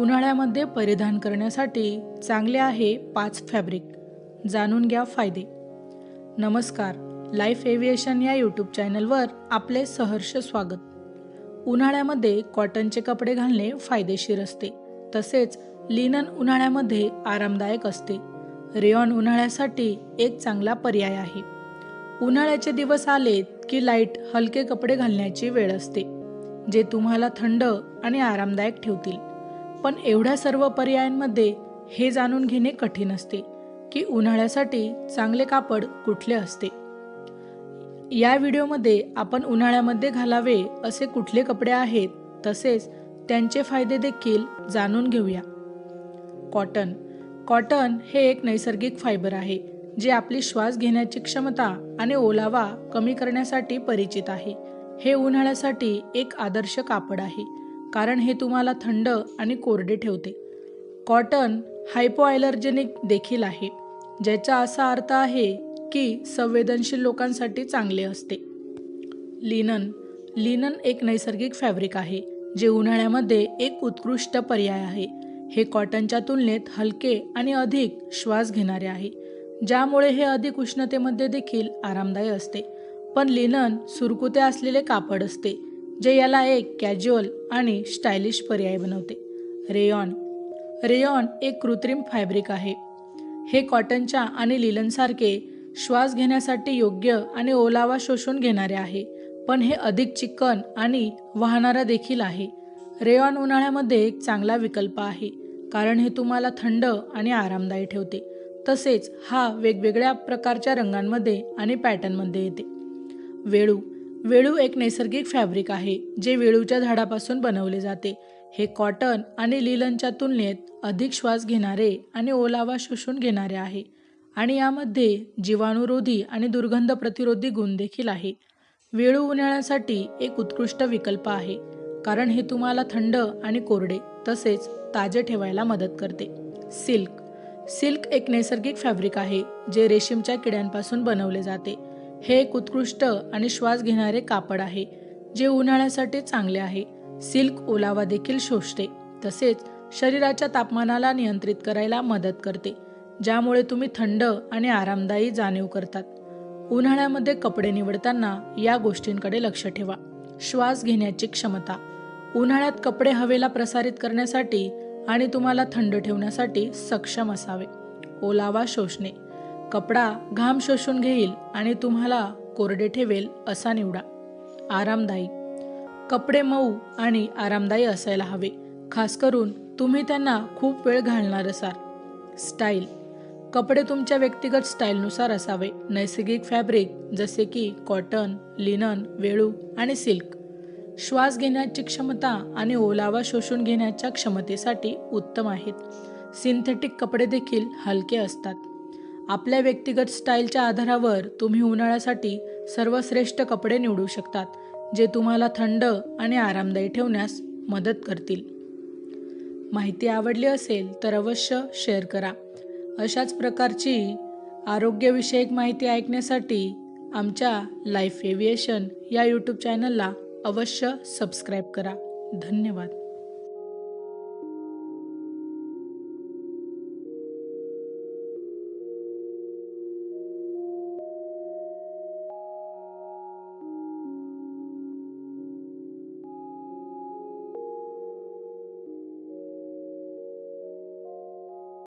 उन्हाळ्यामध्ये परिधान करण्यासाठी चांगले आहे पाच फॅब्रिक. जाणून घ्या फायदे. नमस्कार लाईफ एव्हिएशन या यूट्यूब चॅनलवर आपले सहर्ष स्वागत. उन्हाळ्यामध्ये कॉटनचे कपडे घालणे फायदेशीर असते. तसेच लिनन उन्हाळ्यामध्ये आरामदायक असते. रेयॉन उन्हाळ्यासाठी एक चांगला पर्याय आहे. उन्हाळ्याचे दिवस आले की लाइट हलके कपडे घालण्याची वेळ असते जे तुम्हाला थंड आणि आरामदायक ठेवतील. पण एवढ्या सर्व पर्यायांमध्ये हे जाणून घेणे कठीण असते की उन्हाळ्यासाठी चांगले कापड कुठले असते? या व्हिडिओमध्ये आपण उन्हाळ्यामध्ये घालावे असे कुठले कपडे आहेत तसेच त्यांचे फायदे देखील जाणून घेऊया. कॉटन. कॉटन हे एक नैसर्गिक फायबर आहे जे आपली श्वास घेण्याची क्षमता आणि ओलावा कमी करण्यासाठी परिचित आहे. हे उन्हाळ्यासाठी एक आदर्श कापड आहे. कारण हे तुम्हाला थंड आणि कोरडे ठेवते. कॉटन हायपोॲलर्जेनिक देखील आहे ज्याचा असा अर्थ आहे की संवेदनशील लोकांसाठी चांगले असते. लिनन. लिनन एक नैसर्गिक फॅब्रिक आहे जे उन्हाळ्यामध्ये एक उत्कृष्ट पर्याय आहे. हे कॉटनच्या तुलनेत हलके आणि अधिक श्वास घेणारे आहे ज्यामुळे हे अधिक उष्णतेमध्ये देखील आरामदायी असते. पण लिनन सुरकुते असलेले कापड असते जे याला एक कॅज्युअल आणि स्टायलिश पर्याय बनवते. रेयॉन रेयॉन एक कृत्रिम फॅब्रिक आहे. हे कॉटनच्या आणि लिलनसारखे श्वास घेण्यासाठी योग्य आणि ओलावा शोषून घेणारे आहे पण हे अधिक चिकन आणि वाहणारा देखील आहे. रेयॉन उन्हाळ्यामध्ये एक चांगला विकल्प आहे कारण हे तुम्हाला थंड आणि आरामदायी ठेवते. तसेच हा वेगवेगळ्या प्रकारच्या रंगांमध्ये आणि पॅटर्नमध्ये येते. वेळू. वेळू एक नैसर्गिक फॅब्रिक आहे जे वेळूच्या झाडापासून बनवले जाते. हे कॉटन आणि लिलनच्या तुलनेत अधिक श्वास घेणारे आणि ओलावा शोषून घेणारे आहे. आणि यामध्ये जीवाणुरोधी आणि दुर्गंध प्रतिरोधी गुण देखील आहे. वेळू उन्हाळ्यासाठी एक उत्कृष्ट विकल्प आहे कारण हे तुम्हाला थंड आणि कोरडे तसेच ताजे ठेवायला मदत करते. सिल्क. सिल्क एक नैसर्गिक फॅब्रिक आहे जे रेशीमच्या किड्यांपासून बनवले जाते. हे एक उत्कृष्ट आणि श्वास घेणारे कापड आहे जे उन्हाळ्यासाठी चांगले आहे. सिल्क ओलावा देखील शोषते तसेच शरीराच्या तापमानाला नियंत्रित करायला मदत करते ज्यामुळे तुम्ही थंड आणि आरामदायी जाणीव करतात. उन्हाळ्यामध्ये कपडे निवडताना या गोष्टींकडे लक्ष ठेवा. श्वास घेण्याची क्षमता. उन्हाळ्यात कपडे हवेला प्रसारित करण्यासाठी आणि तुम्हाला थंड ठेवण्यासाठी सक्षम असावे. ओलावा शोषणे. कपडा घाम शोषून घेईल आणि तुम्हाला कोरडे ठेवेल असा निवडा. आरामदायी. कपडे मऊ आणि आरामदायी असायला हवे. खास करून तुम्ही त्यांना खूप वेळ घालणार असाल. स्टाईल. कपडे तुमच्या व्यक्तिगत स्टाईलनुसार असावे. नैसर्गिक फॅब्रिक जसे की कॉटन लिनन वेळू आणि सिल्क. श्वास घेण्याची क्षमता आणि ओलावा शोषून घेण्याच्या क्षमतेसाठी उत्तम आहेत. सिंथेटिक कपडे देखील हलके असतात. आपल्या व्यक्तिगत स्टाईलच्या आधारावर तुम्ही उन्हाळ्यासाठी सर्वश्रेष्ठ कपडे निवडू शकतात जे तुम्हाला थंड आणि आरामदायी ठेवण्यास मदत करतील. माहिती आवडली असेल तर अवश्य शेअर करा. अशाच प्रकारची आरोग्यविषयक माहिती ऐकण्यासाठी आमच्या लाईफ एव्हिएशन या यूट्यूब चॅनलला अवश्य सबस्क्राईब करा. धन्यवाद.